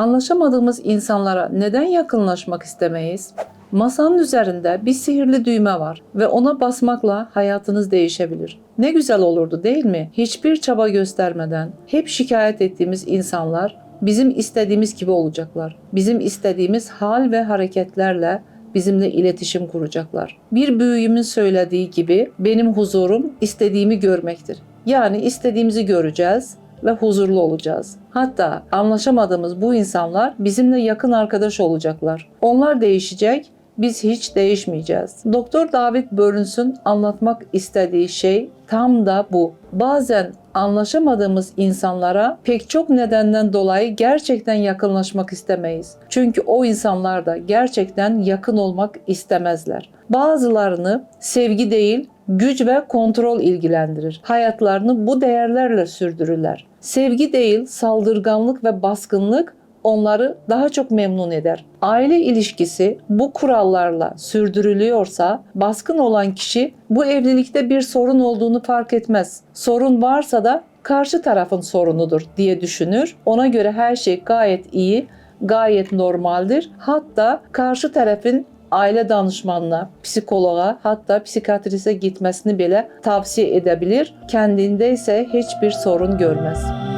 Anlaşamadığımız insanlara neden yakınlaşmak istemeyiz? Masanın üzerinde bir sihirli düğme var ve ona basmakla hayatınız değişebilir. Ne güzel olurdu değil mi? Hiçbir çaba göstermeden hep şikayet ettiğimiz insanlar bizim istediğimiz gibi olacaklar. Bizim istediğimiz hal ve hareketlerle bizimle iletişim kuracaklar. Bir büyüğümün söylediği gibi benim huzurum istediğimi görmektir. Yani istediğimizi göreceğiz ve huzurlu olacağız. Hatta anlaşamadığımız bu insanlar bizimle yakın arkadaş olacaklar. Onlar değişecek, biz hiç değişmeyeceğiz. Doktor David Burns'un anlatmak istediği şey tam da bu. Bazen anlaşamadığımız insanlara pek çok nedenden dolayı gerçekten yakınlaşmak istemeyiz. Çünkü o insanlar da gerçekten yakın olmak istemezler. Bazılarını sevgi değil, güç ve kontrol ilgilendirir. Hayatlarını bu değerlerle sürdürürler. Sevgi değil, saldırganlık ve baskınlık onları daha çok memnun eder. Aile ilişkisi bu kurallarla sürdürülüyorsa baskın olan kişi bu evlilikte bir sorun olduğunu fark etmez. Sorun varsa da karşı tarafın sorunudur diye düşünür. Ona göre her şey gayet iyi, gayet normaldir. Hatta karşı tarafın aile danışmanına, psikoloğa hatta psikiyatrise gitmesini bile tavsiye edebilir. Kendinde ise hiçbir sorun görmez.